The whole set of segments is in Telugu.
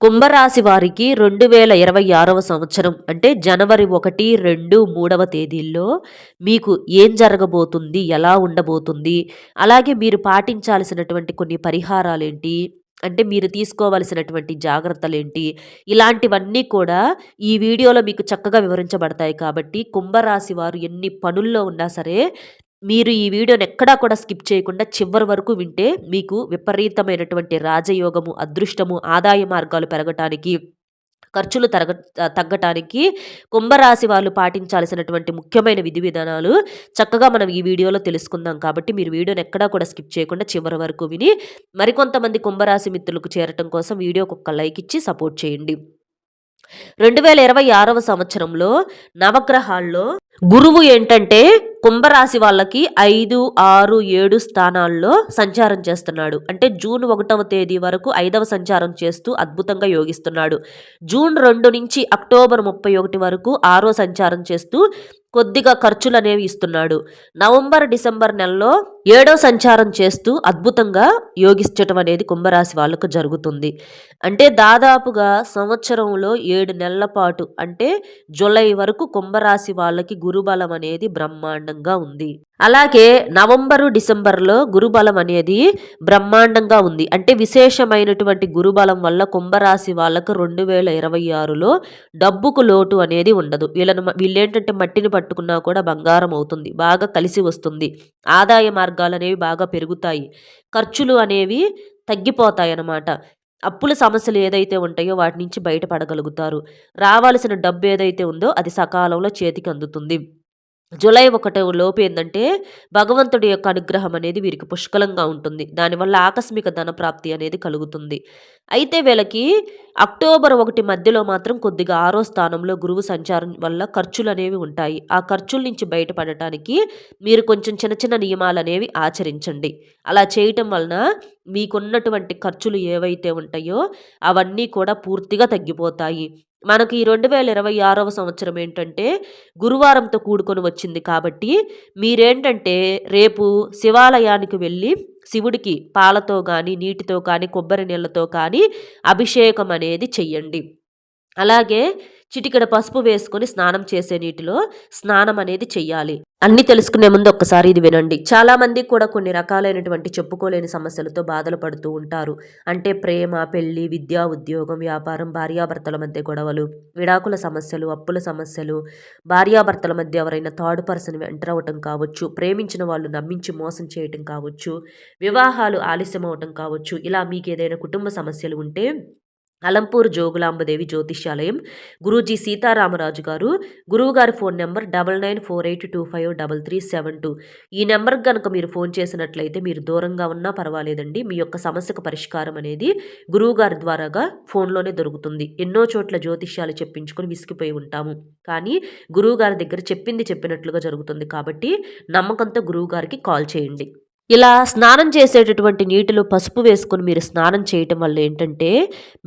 కుంభరాశి వారికి రెండు వేల ఇరవై ఆరవ సంవత్సరం అంటే జనవరి ఒకటి రెండు మూడవ తేదీల్లో మీకు ఏం జరగబోతుంది ఎలా ఉండబోతుంది అలాగే మీరు పాటించాల్సినటువంటి కొన్ని పరిహారాలేంటి అంటే మీరు తీసుకోవలసినటువంటి జాగ్రత్తలేంటి ఇలాంటివన్నీ కూడా ఈ వీడియోలో మీకు చక్కగా వివరించబడతాయి కాబట్టి కుంభరాశి వారు ఎన్ని పనుల్లో ఉన్నా సరే మీరు ఈ వీడియోని ఎక్కడా కూడా స్కిప్ చేయకుండా చివరి వరకు వింటే మీకు విపరీతమైనటువంటి రాజయోగము అదృష్టము ఆదాయ మార్గాలు పెరగటానికి ఖర్చులు తరగ తగ్గటానికి కుంభరాశి వాళ్ళు పాటించాల్సినటువంటి ముఖ్యమైన విధి విధానాలు చక్కగా మనం ఈ వీడియోలో తెలుసుకుందాం కాబట్టి మీరు వీడియోని ఎక్కడా కూడా స్కిప్ చేయకుండా చివరి వరకు విని మరికొంతమంది కుంభరాశి మిత్రులకు చేరటం కోసం వీడియోకి ఒక లైక్ ఇచ్చి సపోర్ట్ చేయండి. రెండు వేల ఇరవై ఆరవ సంవత్సరంలో నవగ్రహాల్లో గురువు ఏంటంటే కుంభరాశి వాళ్ళకి ఐదు ఆరు ఏడు స్థానాల్లో సంచారం చేస్తున్నాడు. అంటే జూన్ ఒకటవ తేదీ వరకు ఐదవ సంచారం చేస్తూ అద్భుతంగా యోగిస్తున్నాడు. జూన్ రెండు నుంచి అక్టోబర్ ముప్పై ఒకటి వరకు ఆరో సంచారం చేస్తూ కొద్దిగా ఖర్చులు అనేవి ఇస్తున్నాడు. నవంబర్ డిసెంబర్ నెలలో ఏడో సంచారం చేస్తూ అద్భుతంగా యోగించటం అనేది కుంభరాశి వాళ్ళకు జరుగుతుంది. అంటే దాదాపుగా సంవత్సరంలో ఏడు నెలల పాటు అంటే జూలై వరకు కుంభరాశి వాళ్ళకి గురుబలం అనేది బ్రహ్మాండంగా ఉంది. అలాగే నవంబరు డిసెంబర్లో గురుబలం అనేది బ్రహ్మాండంగా ఉంది. అంటే విశేషమైనటువంటి గురుబలం వల్ల కుంభరాశి వాళ్ళకు రెండు వేల ఇరవై ఆరులో డబ్బుకు లోటు అనేది ఉండదు. వీళ్ళను వీళ్ళేంటంటే మట్టిని పట్టుకున్నా కూడా బంగారం అవుతుంది. బాగా కలిసి వస్తుంది. ఆదాయ మార్గాలు అనేవి బాగా పెరుగుతాయి. ఖర్చులు అనేవి తగ్గిపోతాయి అన్నమాట. అప్పుల సమస్యలు ఏదైతే ఉంటాయో వాటి నుంచి బయటపడగలుగుతారు. రావాల్సిన డబ్బు ఏదైతే ఉందో అది సకాలంలో చేతికి అందుతుంది. జూలై ఒకటో లోపు ఏంటంటే భగవంతుడి యొక్క అనుగ్రహం అనేది వీరికి పుష్కలంగా ఉంటుంది. దానివల్ల ఆకస్మిక ధన ప్రాప్తి అనేది కలుగుతుంది. అయితే వీళ్ళకి అక్టోబర్ ఒకటి మధ్యలో మాత్రం కొద్దిగా ఆరో స్థానంలో గురువు సంచారం వల్ల ఖర్చులు అనేవి ఉంటాయి. ఆ ఖర్చుల నుంచి బయటపడటానికి మీరు కొంచెం చిన్న చిన్న నియమాలు అనేవి ఆచరించండి. అలా చేయటం వలన మీకున్నటువంటి ఖర్చులు ఏవైతే ఉంటాయో అవన్నీ కూడా పూర్తిగా తగ్గిపోతాయి. మనకి ఈ రెండు వేల ఇరవై ఆరవ సంవత్సరం ఏంటంటే గురువారంతో కూడుకొని వచ్చింది కాబట్టి మీరేంటంటే రేపు శివాలయానికి వెళ్ళి శివుడికి పాలతో కానీ నీటితో కానీ కొబ్బరి నీళ్ళతో కానీ అభిషేకం అనేది చెయ్యండి. అలాగే చిటికెడ పసుపు వేసుకొని స్నానం చేసే నీటిలో స్నానం అనేది చెయ్యాలి. అన్ని తెలుసుకునే ముందు ఒక్కసారి ఇది వినండి. చాలా మంది కూడా కొన్ని రకాలైనటువంటి చెప్పుకోలేని సమస్యలతో బాధలు పడుతూ ఉంటారు. అంటే ప్రేమ పెళ్ళి విద్యా ఉద్యోగం వ్యాపారం భార్యాభర్తల మధ్య గొడవలు విడాకుల సమస్యలు అప్పుల సమస్యలు భార్యాభర్తల మధ్య ఎవరైనా థర్డ్ పర్సన్ ఎంటర్ అవ్వటం కావచ్చు ప్రేమించిన వాళ్ళు నమ్మించి మోసం చేయటం కావచ్చు వివాహాలు ఆలస్యం అవటం కావచ్చు ఇలా మీకు ఏదైనా కుటుంబ సమస్యలు ఉంటే అలంపూర్ జోగులాంబదేవి జ్యోతిష్యాలయం. గురూజీ సీతారామరాజు గారు. గురువుగారి phone number double nine four eight two five double three seven two. ఈ నెంబర్కి కనుక మీరు ఫోన్ చేసినట్లయితే మీరు దూరంగా ఉన్నా పర్వాలేదండి. మీ యొక్క సమస్యకు పరిష్కారం అనేది గురువుగారి ద్వారాగా ఫోన్లోనే దొరుకుతుంది. ఎన్నో చోట్ల జ్యోతిష్యాలు చెప్పించుకొని విసిగిపోయి ఉంటాము. కానీ గురువుగారి దగ్గర చెప్పింది చెప్పినట్లుగా జరుగుతుంది కాబట్టి నమ్మకంతో గురువుగారికి కాల్ చేయండి. ఇలా స్నానం చేసేటటువంటి నీటిలో పసుపు వేసుకొని మీరు స్నానం చేయటం వల్ల ఏంటంటే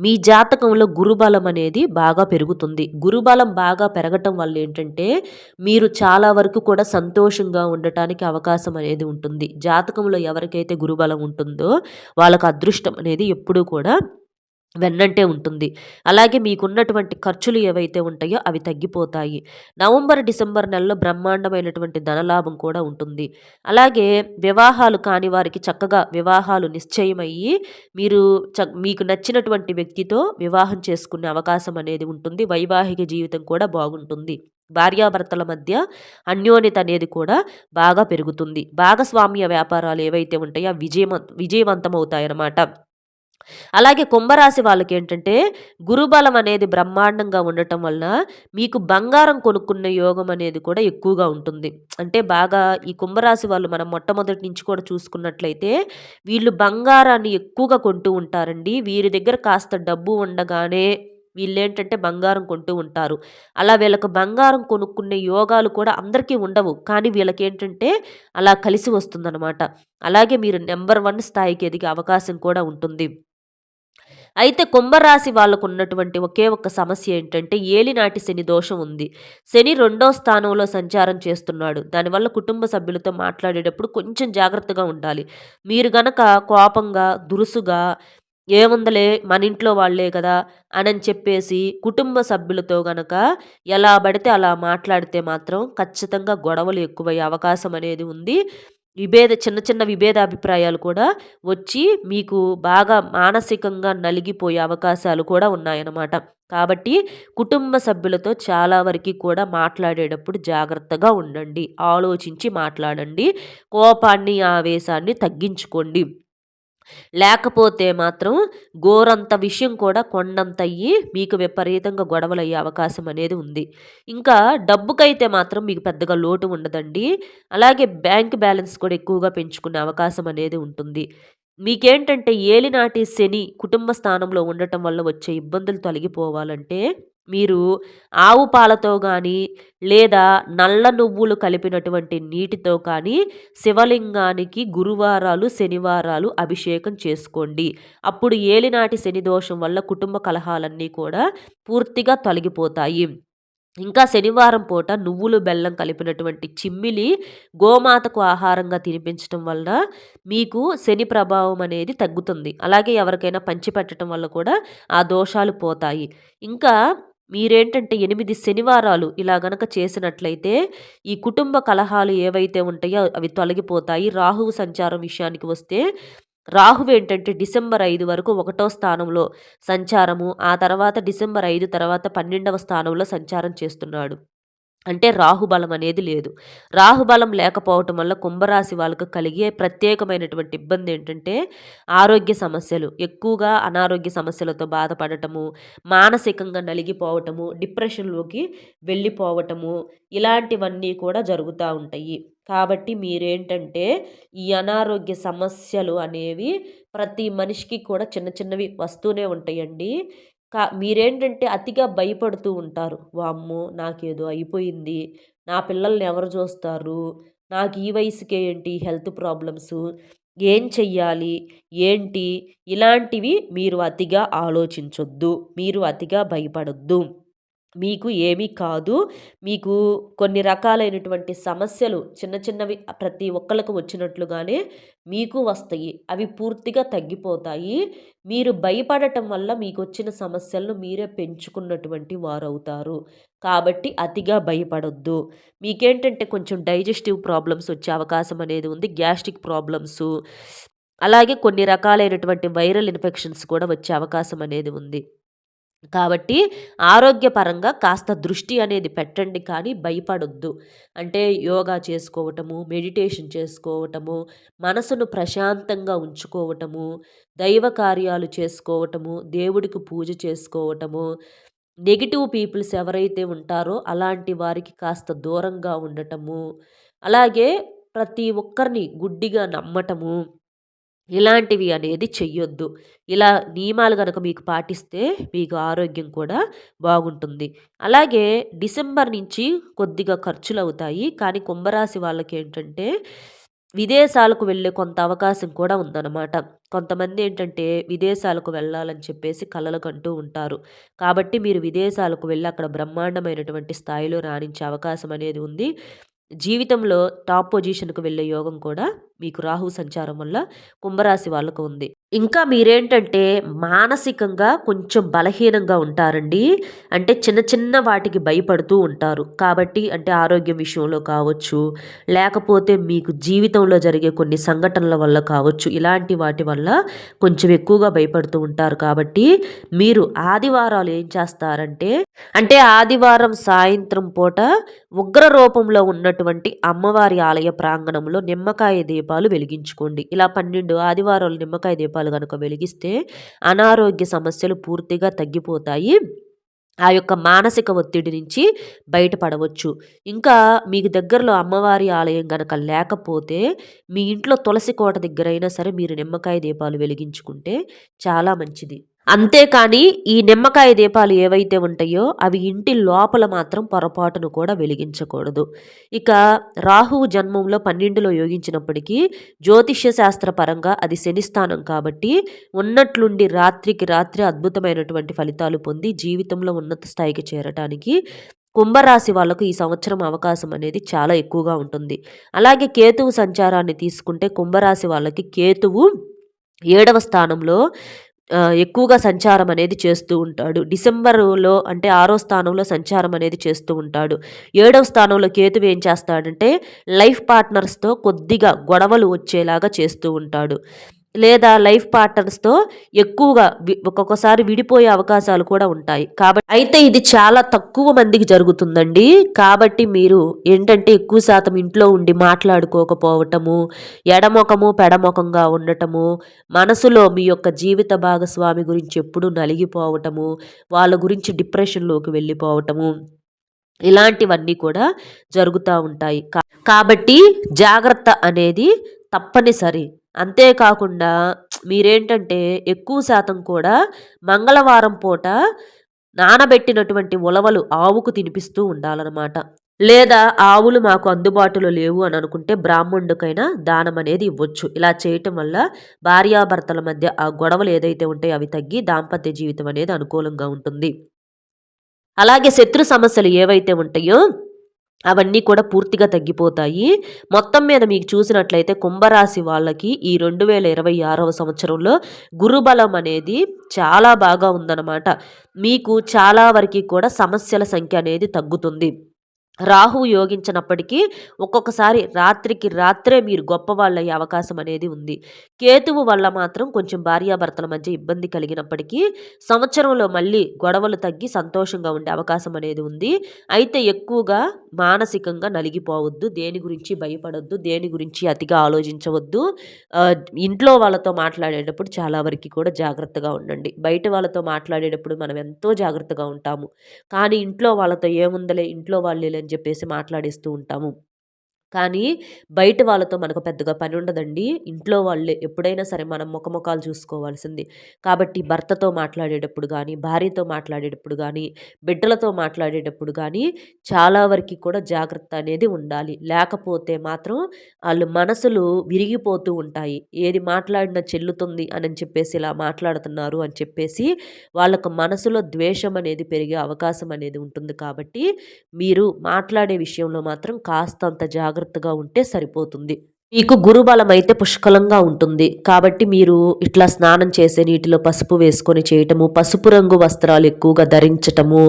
మీ జాతకంలో గురుబలం అనేది బాగా పెరుగుతుంది. గురుబలం బాగా పెరగటం వల్ల ఏంటంటే మీరు చాలా వరకు కూడా సంతోషంగా ఉండటానికి అవకాశం అనేది ఉంటుంది. జాతకంలో ఎవరికైతే గురుబలం ఉంటుందో వాళ్ళకు అదృష్టం అనేది ఎప్పుడూ కూడా వెన్నంటే ఉంటుంది. అలాగే మీకున్నటువంటి ఖర్చులు ఏవైతే ఉంటాయో అవి తగ్గిపోతాయి. నవంబర్ డిసెంబర్ నెలలో బ్రహ్మాండమైనటువంటి ధనలాభం కూడా ఉంటుంది. అలాగే వివాహాలు కాని వారికి చక్కగా వివాహాలు నిశ్చయమయ్యి మీరు చ మీకు నచ్చినటువంటి వ్యక్తితో వివాహం చేసుకునే అవకాశం అనేది ఉంటుంది. వైవాహిక జీవితం కూడా బాగుంటుంది. భార్యాభర్తల మధ్య అన్యోన్యత అనేది కూడా బాగా పెరుగుతుంది. భాగస్వామ్య వ్యాపారాలు ఏవైతే ఉంటాయో విజయమ విజయవంతం అవుతాయన్నమాట అలాగే కుంభరాశి వాళ్ళకి ఏంటంటే గురుబలం అనేది బ్రహ్మాండంగా ఉండటం వలన మీకు బంగారం కొనుక్కున్న యోగం అనేది కూడా ఎక్కువగా ఉంటుంది. అంటే బాగా ఈ కుంభరాశి వాళ్ళు మనం మొట్టమొదటి నుంచి కూడా చూసుకున్నట్లయితే వీళ్ళు బంగారాన్ని ఎక్కువగా కొంటూ ఉంటారండి. వీరి దగ్గర కాస్త డబ్బు ఉండగానే వీళ్ళేంటంటే బంగారం కొంటూ ఉంటారు. అలా వీళ్ళకు బంగారం కొనుక్కునే యోగాలు కూడా అందరికీ ఉండవు. కానీ వీళ్ళకి ఏంటంటే అలా కలిసి వస్తుందన్నమాట. అలాగే మీరు నెంబర్ వన్ స్థాయికి ఎదిగే అవకాశం కూడా ఉంటుంది. అయితే కుంభరాశి వాళ్ళకు ఉన్నటువంటి ఒకే ఒక్క సమస్య ఏంటంటే ఏలినాటి శని దోషం ఉంది. శని రెండో స్థానంలో సంచారం చేస్తున్నాడు. దానివల్ల కుటుంబ సభ్యులతో మాట్లాడేటప్పుడు కొంచెం జాగ్రత్తగా ఉండాలి. మీరు గనక కోపంగా దురుసుగా ఏముందలే మన ఇంట్లో వాళ్ళే కదా అని చెప్పేసి కుటుంబ సభ్యులతో గనక ఎలా పడితే అలా మాట్లాడితే మాత్రం ఖచ్చితంగా గొడవలు ఎక్కువయ్యే అవకాశం అనేది ఉంది. విభేద చిన్న చిన్న విభేదాభిప్రాయాలు కూడా వచ్చి మీకు బాగా మానసికంగా నలిగిపోయే అవకాశాలు కూడా ఉన్నాయన్నమాట. కాబట్టి కుటుంబ సభ్యులతో చాలా వరకు కూడా మాట్లాడేటప్పుడు జాగ్రత్తగా ఉండండి. ఆలోచించి మాట్లాడండి. కోపాన్ని ఆవేశాన్ని తగ్గించుకోండి. లేకపోతే మాత్రం గోరంత విషయం కూడా కొండంతయ్యి మీకు విపరీతంగా గొడవలయ్యే అవకాశం అనేది ఉంది. ఇంకా డబ్బుకైతే మాత్రం మీకు పెద్దగా లోటు ఉండదండి. అలాగే బ్యాంక్ బ్యాలెన్స్ కూడా ఎక్కువగా పెంచుకునే అవకాశం అనేది ఉంటుంది. మీకేంటంటే ఏలినాటి శని కుటుంబ స్థానంలో ఉండటం వల్ల వచ్చే ఇబ్బందులు తొలగిపోవాలంటే మీరు ఆవు పాలతో కానీ లేదా నల్ల నువ్వులు కలిపినటువంటి నీటితో కానీ శివలింగానికి గురువారాలు శనివారాలు అభిషేకం చేసుకోండి. అప్పుడు ఏలినాటి శని దోషం వల్ల కుటుంబ కలహాలన్నీ కూడా పూర్తిగా తొలగిపోతాయి. ఇంకా శనివారం పూట నువ్వులు బెల్లం కలిపినటువంటి చిమ్మిలి గోమాతకు ఆహారంగా తినిపించడం వల్ల మీకు శని ప్రభావం అనేది తగ్గుతుంది. అలాగే ఎవరికైనా పంచిపెట్టడం వల్ల కూడా ఆ దోషాలు పోతాయి. ఇంకా మీరేంటంటే ఎనిమిది శనివారాలు ఇలా గనక చేసినట్లయితే ఈ కుటుంబ కలహాలు ఏవైతే ఉంటాయో అవి తొలగిపోతాయి. రాహువు సంచారం విషయానికి వస్తే రాహువు ఏంటంటే డిసెంబర్ ఐదు వరకు ఒకటో స్థానంలో సంచారము ఆ తర్వాత డిసెంబర్ ఐదు తర్వాత పన్నెండవ స్థానంలో సంచారం చేస్తున్నాడు. అంటే రాహుబలం అనేది లేదు. రాహుబలం లేకపోవటం వల్ల కుంభరాశి వాళ్ళకు కలిగే ప్రత్యేకమైనటువంటి ఇబ్బంది ఏంటంటే ఆరోగ్య సమస్యలు. ఎక్కువగా అనారోగ్య సమస్యలతో బాధపడటము మానసికంగా నలిగిపోవటము డిప్రెషన్లోకి వెళ్ళిపోవటము ఇలాంటివన్నీ కూడా జరుగుతూ ఉంటాయి. కాబట్టి మీరేంటంటే ఈ అనారోగ్య సమస్యలు అనేవి ప్రతి మనిషికి కూడా చిన్న చిన్నవి వస్తూనే ఉంటాయండి. కా మీరేంటంటే అతిగా భయపడుతూ ఉంటారు. వామ్మో! నాకేదో అయిపోయింది. నా పిల్లల్ని ఎవరు చూస్తారు? నాకు ఈ వయసుకే ఏంటి? Health problems. ఏం చెయ్యాలి? ఏంటి? ఇలాంటివి మీరు అతిగా ఆలోచించొద్దు. మీరు అతిగా భయపడొద్దు. మీకు ఏమీ కాదు. మీకు కొన్ని రకాలైనటువంటి సమస్యలు చిన్న చిన్నవి ప్రతి ఒక్కళ్ళకు వచ్చినట్లుగానే మీకు వస్తాయి. అవి పూర్తిగా తగ్గిపోతాయి. మీరు భయపడటం వల్ల మీకు వచ్చిన సమస్యలను మీరే పెంచుకున్నటువంటి వారు అవుతారు కాబట్టి అతిగా భయపడొద్దు. మీకేంటంటే కొంచెం డైజెస్టివ్ ప్రాబ్లమ్స్ వచ్చే అవకాశం అనేది ఉంది. గ్యాస్ట్రిక్ ప్రాబ్లమ్స్ అలాగే కొన్ని రకాలైనటువంటి వైరల్ ఇన్ఫెక్షన్స్ కూడా వచ్చే అవకాశం అనేది ఉంది. కాబట్టి ఆరోగ్యపరంగా కాస్త దృష్టి అనేది పెట్టండి కానీ భయపడొద్దు. అంటే యోగా చేసుకోవటము మెడిటేషన్ చేసుకోవటము మనసును ప్రశాంతంగా ఉంచుకోవటము దైవ కార్యాలు చేసుకోవటము దేవుడికి పూజ చేసుకోవటము నెగిటివ్ పీపుల్స్ ఎవరైతే ఉంటారో అలాంటి వారికి కాస్త దూరంగా ఉండటము అలాగే ప్రతి ఒక్కరిని గుడ్డిగా నమ్మటము ఇలాంటివి అనేది చెయ్యొద్దు. ఇలా నియమాలు కనుక మీకు పాటిస్తే మీకు ఆరోగ్యం కూడా బాగుంటుంది. అలాగే డిసెంబర్ నుంచి కొద్దిగా ఖర్చులు అవుతాయి కానీ కుంభరాశి వాళ్ళకి ఏంటంటే విదేశాలకు వెళ్ళే కొంత అవకాశం కూడా ఉందన్నమాట. కొంతమంది ఏంటంటే విదేశాలకు వెళ్ళాలని చెప్పేసి కలలు కంటూ ఉంటారు. కాబట్టి మీరు విదేశాలకు వెళ్ళి అక్కడ బ్రహ్మాండమైనటువంటి స్థాయిలో రాణించే అవకాశం అనేది ఉంది. జీవితంలో టాప్ పొజిషన్‌కు వెళ్ళే యోగం కూడా మీకు రాహు సంచారం వల్ల కుంభరాశి వాళ్ళకు ఉంది. ఇంకా మీరేంటంటే మానసికంగా కొంచెం బలహీనంగా ఉంటారండి. అంటే చిన్న చిన్న వాటికి భయపడుతూ ఉంటారు. కాబట్టి అంటే ఆరోగ్యం విషయంలో కావచ్చు, లేకపోతే మీకు జీవితంలో జరిగే కొన్ని సంఘటనల వల్ల కావచ్చు, ఇలాంటి వాటి వల్ల కొంచెం ఎక్కువగా భయపడుతూ ఉంటారు కాబట్టి మీరు ఆదివారాలు ఏం చేస్తారంటే అంటే ఆదివారం సాయంత్రం పూట ఉగ్ర రూపంలో ఉన్నటువంటి అమ్మవారి ఆలయ ప్రాంగణంలో నిమ్మకాయ దీపాలు వెలిగించుకోండి ఇలా పన్నెండు ఆదివారాలు నిమ్మకాయ దీపాలు కనుక వెలిగిస్తే అనారోగ్య సమస్యలు పూర్తిగా తగ్గిపోతాయి. ఆ యొక్క మానసిక ఒత్తిడి నుంచి బయటపడవచ్చు. ఇంకా మీకు దగ్గరలో అమ్మవారి ఆలయం గనక లేకపోతే మీ ఇంట్లో తులసి కోట దగ్గరైనా సరే మీరు నిమ్మకాయ దీపాలు వెలిగించుకుంటే చాలా మంచిది. అంతేకాని ఈ నిమ్మకాయ దీపాలు ఏవైతే ఉంటాయో అవి ఇంటి లోపల మాత్రం పొరపాటును కూడా వెలిగించకూడదు. ఇక రాహువు జన్మంలో పన్నెండులో యోగించినప్పటికీ జ్యోతిష్య శాస్త్ర పరంగా అది శనిస్థానం కాబట్టి ఉన్నట్లుండి రాత్రికి రాత్రి అద్భుతమైనటువంటి ఫలితాలు పొంది జీవితంలో ఉన్నత స్థాయికి చేరటానికి కుంభరాశి వాళ్ళకు ఈ సంవత్సరం అవకాశం అనేది చాలా ఎక్కువగా ఉంటుంది. అలాగే కేతువు సంచారాన్ని తీసుకుంటే కుంభరాశి వాళ్ళకి కేతువు ఏడవ స్థానంలో ఎక్కువగా సంచారం అనేది చేస్తూ ఉంటాడు. డిసెంబరులో అంటే ఆరో స్థానంలో సంచారం అనేది చేస్తూ ఉంటాడు. ఏడవ స్థానంలో కేతువు ఏం చేస్తాడంటే లైఫ్ పార్ట్నర్స్‌తో కొద్దిగా గొడవలు వచ్చేలాగా చేస్తూ ఉంటాడు. లేదా లైఫ్ పార్ట్నర్స్‌తో ఎక్కువగా వి ఒక్కొక్కసారి విడిపోయే అవకాశాలు కూడా ఉంటాయి. కాబట్టి అయితే ఇది చాలా తక్కువ మందికి జరుగుతుందండి. కాబట్టి మీరు ఏంటంటే ఎక్కువ శాతం ఇంట్లో ఉండి మాట్లాడుకోకపోవటము, ఎడమొఖము, పెడమొఖంగా ఉండటము, మనసులో మీ యొక్క జీవిత భాగస్వామి గురించి ఎప్పుడూ నలిగిపోవటము, వాళ్ళ గురించి డిప్రెషన్‌లోకి వెళ్ళిపోవటము, ఇలాంటివన్నీ కూడా జరుగుతూ ఉంటాయి. కా కాబట్టి జాగ్రత్త అనేది తప్పనిసరి. అంతేకాకుండా మీరేంటంటే ఎక్కువ శాతం కూడా మంగళవారం పూట నానబెట్టినటువంటి ఉలవలు ఆవుకు తినిపిస్తూ ఉండాలన్నమాట లేదా ఆవులు మాకు అందుబాటులో లేవు అని అనుకుంటే బ్రాహ్మణుడికైనా దానం అనేది ఇవ్వచ్చు. ఇలా చేయటం వల్ల భార్యాభర్తల మధ్య ఆ గొడవలు ఏదైతే ఉంటాయో అవి తగ్గి దాంపత్య జీవితం అనేది అనుకూలంగా ఉంటుంది. అలాగే శత్రు సమస్యలు ఏవైతే ఉంటాయో అవన్నీ కూడా పూర్తిగా తగ్గిపోతాయి. మొత్తం మీద మీకు చూసినట్లయితే కుంభరాశి వాళ్ళకి ఈ 2026వ సంవత్సరంలో గురుబలం అనేది చాలా బాగా ఉందన్నమాట. మీకు చాలా వరకి కూడా సమస్యల సంఖ్య అనేది తగ్గుతుంది. రాహువు యోగించినప్పటికీ ఒక్కొక్కసారి రాత్రికి రాత్రే మీరు గొప్పవాళ్ళయ్యే అవకాశం అనేది ఉంది. కేతువు వల్ల మాత్రం కొంచెం భార్యాభర్తల మధ్య ఇబ్బంది కలిగినప్పటికీ సంవత్సరంలో మళ్ళీ గొడవలు తగ్గి సంతోషంగా ఉండే అవకాశం అనేది ఉంది. అయితే ఎక్కువగా మానసికంగా నలిగిపోవద్దు. దేని గురించి భయపడొద్దు. దేని గురించి అతిగా ఆలోచించవద్దు. ఇంట్లో వాళ్ళతో మాట్లాడేటప్పుడు చాలా వరకి కూడా జాగ్రత్తగా ఉండండి. బయట వాళ్ళతో మాట్లాడేటప్పుడు మనం ఎంతో జాగ్రత్తగా ఉంటాము. కానీ ఇంట్లో వాళ్ళతో ఏముందలే ఇంట్లో వాళ్ళు అని చెప్పేసి మాట్లాడేస్తూ ఉంటాము. కానీ బయట వాళ్ళతో మనకు పెద్దగా పని ఉండదండి. ఇంట్లో వాళ్ళే ఎప్పుడైనా సరే మనం ముఖముఖాలు చూసుకోవాల్సింది. కాబట్టి భర్తతో మాట్లాడేటప్పుడు కానీ భార్యతో మాట్లాడేటప్పుడు కానీ బిడ్డలతో మాట్లాడేటప్పుడు కానీ చాలా వరకి కూడా జాగ్రత్త అనేది ఉండాలి. లేకపోతే మాత్రం వాళ్ళు మనసులు విరిగిపోతూ ఉంటాయి. ఏది మాట్లాడినా చెల్లుతుంది అని చెప్పేసి ఇలా మాట్లాడుతున్నారు అని చెప్పేసి వాళ్ళకు మనసులో ద్వేషం అనేది పెరిగే అవకాశం అనేది ఉంటుంది కాబట్టి మీరు మాట్లాడే విషయంలో మాత్రం కాస్తంత జాగ్రత్తగా ఉంటే సరిపోతుంది. మీకు గురుబలం అయితే పుష్కలంగా ఉంటుంది. కాబట్టి మీరు ఇట్లా స్నానం చేసే నీటిలో పసుపు వేసుకొని చేయటము, పసుపు రంగు వస్త్రాలు ఎక్కువగా ధరించటము,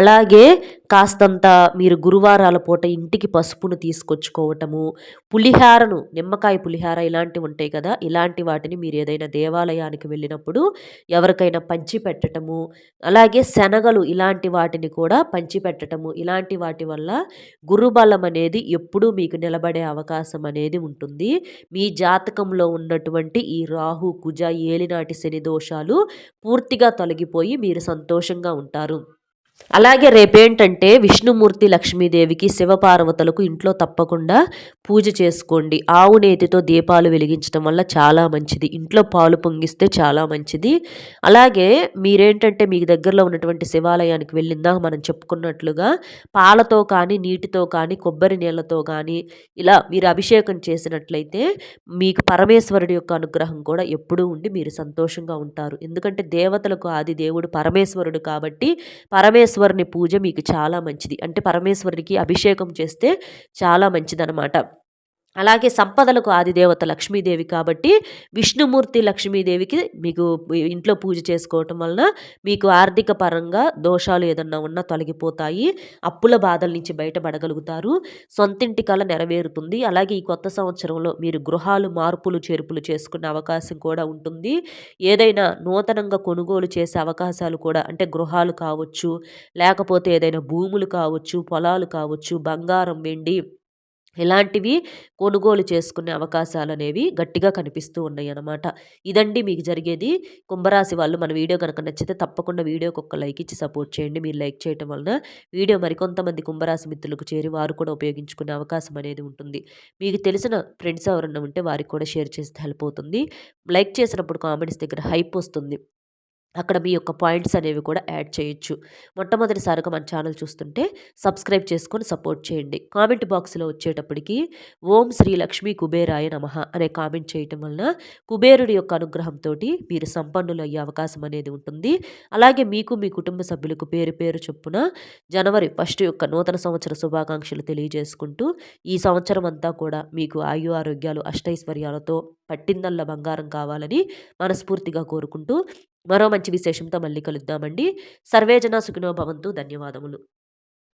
అలాగే కాస్తంత మీరు గురువారాల పూట ఇంటికి పసుపును తీసుకొచ్చుకోవటము, పులిహారను నిమ్మకాయ పులిహార ఇలాంటివి ఉంటాయి కదా! ఇలాంటి వాటిని మీరు ఏదైనా దేవాలయానికి వెళ్ళినప్పుడు ఎవరికైనా పంచిపెట్టటము, అలాగే శనగలు ఇలాంటి వాటిని కూడా పంచిపెట్టటము, ఇలాంటి వాటి వల్ల గురుబలం అనేది ఎప్పుడూ మీకు నిలబడే అవకాశం అనేది ఉంటుంది. మీ జాతకంలో ఉన్నటువంటి ఈ రాహు, కుజ, ఏలినాటి శని దోషాలు పూర్తిగా తొలగిపోయి మీరు సంతోషంగా ఉంటారు. అలాగే రేపేంటంటే విష్ణుమూర్తి, లక్ష్మీదేవికి, శివపార్వతులకు ఇంట్లో తప్పకుండా పూజ చేసుకోండి. ఆవు నేతితో దీపాలు వెలిగించడం వల్ల చాలా మంచిది. ఇంట్లో పాలు పొంగిస్తే చాలా మంచిది. అలాగే మీరేంటంటే మీకు దగ్గరలో ఉన్నటువంటి శివాలయానికి వెళ్ళిందా మనం చెప్పుకున్నట్లుగా పాలతో కానీ, నీటితో కానీ, కొబ్బరి నీళ్ళతో కానీ ఇలా మీరు అభిషేకం చేసినట్లయితే మీకు పరమేశ్వరుడి యొక్క అనుగ్రహం కూడా ఎప్పుడూ ఉండి మీరు సంతోషంగా ఉంటారు. ఎందుకంటే దేవతలకు ఆది దేవుడు పరమేశ్వరుడు కాబట్టి పరమేశ్వరుని పూజ మీకు చాలా మంచిది. అంటే పరమేశ్వరుడికి అభిషేకం చేస్తే చాలా మంచిదనమాట. అలాగే సంపదలకు ఆదిదేవత లక్ష్మీదేవి కాబట్టి విష్ణుమూర్తి, లక్ష్మీదేవికి మీకు ఇంట్లో పూజ చేసుకోవటం వలన మీకు ఆర్థిక పరంగా దోషాలు ఏదన్నా ఉన్నా తొలగిపోతాయి. అప్పుల బాధల నుంచి బయటపడగలుగుతారు. సొంతింటి కల నెరవేరుతుంది. అలాగే ఈ కొత్త సంవత్సరంలో మీరు గృహాలు మార్పులు, చేర్పులు చేసుకునే అవకాశం కూడా ఉంటుంది. ఏదైనా నూతనంగా కొనుగోలు చేసే అవకాశాలు కూడా అంటే గృహాలు కావచ్చు, లేకపోతే ఏదైనా భూములు కావచ్చు, పొలాలు కావచ్చు, బంగారం, వెండి ఇలాంటివి కొనుగోలు చేసుకునే అవకాశాలు అనేవి గట్టిగా కనిపిస్తూ ఉన్నాయి అన్నమాట ఇదండి మీకు జరిగేది. కుంభరాశి వాళ్ళు మన వీడియో గనక నచ్చితే తప్పకుండా వీడియోకి ఒక లైక్ ఇచ్చి సపోర్ట్ చేయండి. మీరు లైక్ చేయటం వలన వీడియో మరికొంతమంది కుంభరాశి మిత్రులకు చేరి వారు కూడా ఉపయోగించుకునే అవకాశం అనేది ఉంటుంది. మీకు తెలిసిన ఫ్రెండ్స్ ఎవరన్నా ఉంటే వారికి కూడా షేర్ చేస్తే హెల్ప్ అవుతుంది. లైక్ చేసినప్పుడు కామెంట్స్ దగ్గర హైప్ వస్తుంది. అక్కడ మీ యొక్క పాయింట్స్ అనేవి కూడా యాడ్ చేయొచ్చు. మొట్టమొదటిసారిగా మన ఛానల్ చూస్తుంటే సబ్స్క్రైబ్ చేసుకొని సపోర్ట్ చేయండి. కామెంట్ బాక్స్లో వచ్చేటప్పటికి ఓం శ్రీ లక్ష్మీ కుబేరాయ నమ అనే కామెంట్ చేయటం వలన కుబేరుడి యొక్క అనుగ్రహంతో మీరు సంపన్నులు అయ్యే అవకాశం అనేది ఉంటుంది. అలాగే మీకు మీ కుటుంబ సభ్యులకు పేరు పేరు చొప్పున జనవరి ఫస్ట్ యొక్క నూతన సంవత్సర శుభాకాంక్షలు తెలియజేసుకుంటూ ఈ సంవత్సరం అంతా కూడా మీకు ఆయు ఆరోగ్యాలు అష్టైశ్వర్యాలతో పట్టిందల్ల బంగారం కావాలని మనస్ఫూర్తిగా కోరుకుంటూ మరో మంచి విశేషంతో మళ్ళీ కలుద్దామండి. సర్వేజన సుఖినో భవంతు. ధన్యవాదములు.